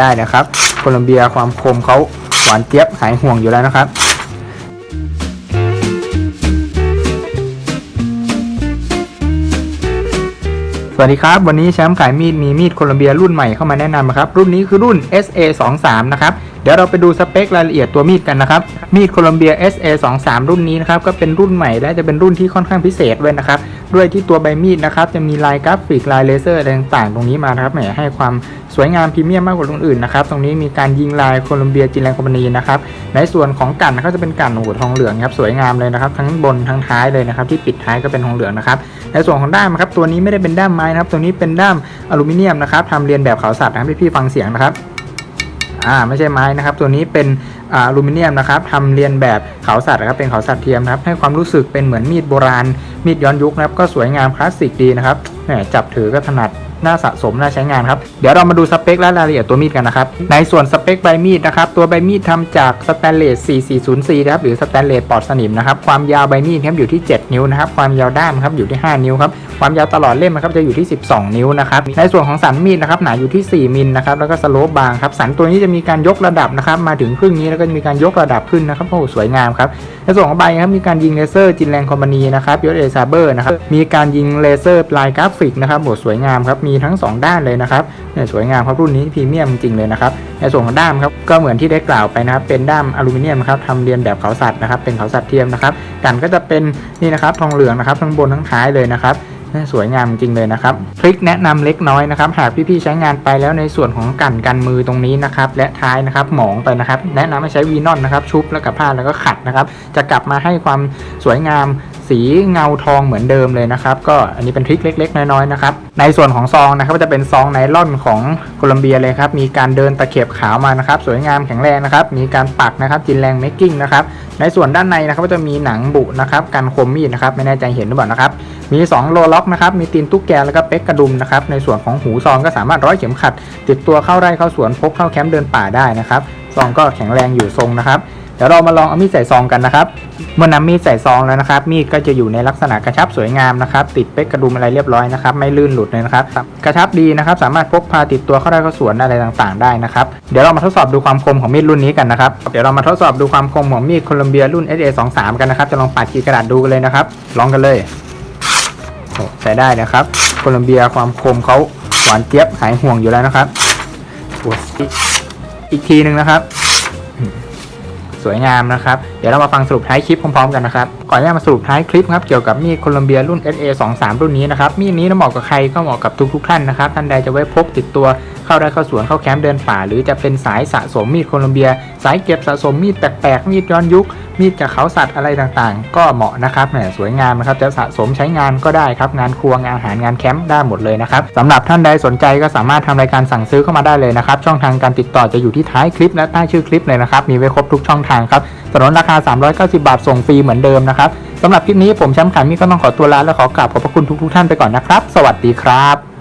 ได้นะครับ โคลัมเบียความคมเขาหวานเจี๊ยบหายห่วงอยู่แล้วนะครับสวัสดีครับ วันนี้แชมป์ขายมีดมีมีดโคลัมเบียรุ่นใหม่เข้ามาแนะนำนะครับ รุ่นนี้คือรุ่น SA 2 3 นะครับ เดี๋ยวเราไปดูสเปครายละเอียดตัวมีดกันนะครับ มีดโคลัมเบีย SA 2 3 รุ่นนี้นะครับ ก็เป็นรุ่นใหม่และจะเป็นรุ่นที่ค่อนข้างพิเศษด้วยนะครับ ด้วยที่ตัวใบมีดนะครับจะมีลายกราฟิกลายเลเซอร์อะไรต่างๆ ตรงนี้มานะครับแหมให้ความสวยงามพรีเมียมมากกว่ารุ่นอื่นนะครับตรงนี้มีการยิงลายโคลัมเบียจินแลนคอมพานีนะครับในส่วนของกันก็จะเป็นกันหูทองเหลืองครับสวยงามเลยนะครับ ทั้งบนทั้งท้ายเลยนะครับที่ปิดท้ายก็เป็นทองเหลืองนะครับในส่วนของด้ามครับตัวนี้ไม่ได้เป็นด้ามไม้นะครับตัวนี้เป็นด้ามอลูมิเนียมนะครับทำเรียนแบบเขาสัตว์นะครับพี่ๆฟังเสียงนะครับอ่าไม่ใช่ไม้นะครับตัวนี้เป็นอ่าอลูมิเนียมนะครับทำเรียนแบบเขาสัตว์นะครับเป็นเขาสัตว์เทียมนะครับให้ความรู้สึกเป็นเหมือนมีดโบราณ มีดย้อนยุคนะครับก็สวยงามคลาสสิกดีนะครับแหมจับถือก็ถนัดน่าสะสมน่าใช้งานครับ เดี๋ยวเรามาดูสเปคและรายละเอียดตัวมีดกันนะครับ ในส่วนสเปคใบมีดนะครับ ตัวใบมีดทำจากสแตนเลส 4404นะครับ หรือสแตนเลสปลอดสนิมนะครับ ความยาวใบมีดครับอยู่ที่ 7 นิ้วนะครับ ความยาวด้ามครับอยู่ที่ 5 นิ้วครับ ความยาวตลอดเล่มนะครับจะอยู่ที่ 12 นิ้วนะครับ ในส่วนของสันมีดนะครับหนาอยู่ที่ 4มิลนะครับ แล้วก็สโลปบางครับ สันตัวนี้จะมีการยกระดับนะครับ มาถึงครึ่งนี้แล้วก็มีการยกระดับขึ้นนะครับ โอ้สวยงามครับในส่วนของใบครับมีการยิงเลเซอร์จินแรงคอมพานีนะครับยูเอซาเบอร์นะครับมีการยิงเลเซอร์ลายกราฟิกนะครับโหสวยงามครับมีทั้ง 2 ด้านเลยนะครับเนี่ยสวยงามครับรุ่นนี้พรีเมียมจริงเลยนะครับในส่วนของด้ามครับก็เหมือนที่ได้กล่าวไปนะครับเป็นด้ามอลูมิเนียมครับทำเรียนแบบเขาสัตว์นะครับเป็นเขาสัตว์เทียมนะครับกันก็จะเป็นนี่นะครับทองเหลืองนะครับทั้งบนทั้งท้ายเลยนะครับ สวยงามจริงเลยนะครับทริคแนะนำเล็กน้อยนะครับ หากพี่ๆใช้งานไปแล้วในส่วนของกันกันมือตรงนี้นะครับ และท้ายนะครับหมองไปนะครับ แนะนำให้ใช้วีนอนนะครับ ชุบแล้วกับผ้าแล้วก็ขัดนะครับ จะกลับมาให้ความสวยงาม สีเงาทองเหมือนเดิมเลยนะครับ ก็อันนี้เป็นทริคเล็ก ๆ น้อยๆนะครับ ในส่วนของซองนะครับก็จะเป็นซองไนล่อนของโคลัมเบียเลยครับ มีการเดินตะเข็บขาวมานะครับ สวยงามแข็งแรงนะครับ มีการปักนะครับจินแรงเมคกิ้งนะครับ ในส่วนด้านในนะครับก็จะมีหนังบุนะครับกันคมมีดนะครับ ไม่แน่ใจเห็นหรือเปล่านะครับ มี 2 โลล็อกนะครับ มีตีนตุ๊กแกแล้วก็เป๊กกระดุมนะครับ ในส่วนของหูซองก็สามารถร้อยเข็มขัด ติดตัวเข้าไร่เข้าสวนพกเข้าแคมป์เดินป่าได้นะครับ ซองก็แข็งแรงอยู่ทรงนะครับ เดี๋ยวเรามาลองเอามีดใส่ซองกันนะครับเมื่อนำมีดใส่ซองแล้วนะครับ มีดก็จะอยู่ในลักษณะกระชับสวยงามนะครับ ติดเป๊กกระดุมอะไรเรียบร้อยนะครับ ไม่ลื่นหลุดเลยนะครับ กระชับดีนะครับ สามารถพกพาติดตัวเข้าได้เข้าสวนอะไรต่างๆ ได้นะครับ เดี๋ยวเรามาทดสอบดูความคมของมีดรุ่นนี้กันนะครับ เดี๋ยวเรามาทดสอบดูความคมของมีดโคลัมเบียรุ่น SA23 กันนะครับ จะลองปาดขีดกระดาษดูกันเลยนะครับ ลองกันเลยโอ้ใช้ได้นะครับ โคลัมเบียความคมเขาหวานเจี๊ยบหายห่วงอยู่แล้วนะครับโอ้ยอีกทีหนึ่งนะครับ สวยงามนะครับ ดี๋ยวเรามาฟังสรุปท้ายคลิปพร้อมๆกันนะครับก่อนที่จะมาสรุปท้ายคลิปครับเกี่ยวกับมีดโคลัมเบียรุ่น SA 2 3 รุ่นนี้นะครับมีดนี้เหมาะกับใครก็เหมาะกับทุกๆท่านนะครับท่านใดจะไว้พกติดตัวเข้าได้เข้าสวนเข้าแคมป์เดินป่า หรือจะเป็นสายสะสมมีดโคลัมเบีย สายเก็บสะสมมีดแปลกๆมีดย้อนยุค มีดจากเขาสัตว์อะไรต่างๆ ก็เหมาะนะครับแหมสวยงามนะครับจะสะสมใช้งานก็ได้ครับงานครัวงานอาหารงานแคมป์ได้หมดเลยนะครับสำหรับท่านใดสนใจก็สามารถทำรายการสั่งซื้อเข้ามาได้เลยนะครับช่องทางการติดต่อจะอยู่ที่ท้ายคลิปและใต้ชื่อคลิปเลยนะครับมีไว้ครบทุกช่องทางครับสนนราคาา 390 บาทส่งฟรีเหมือนเดิมนะครับสำหรับคลิปนี้ผมแชมป์ขันมี่ก็ต้องขอตัวลาและขอกราบขอบพระคุณทุกๆท่านไปก่อนนะครับ สวัสดีครับ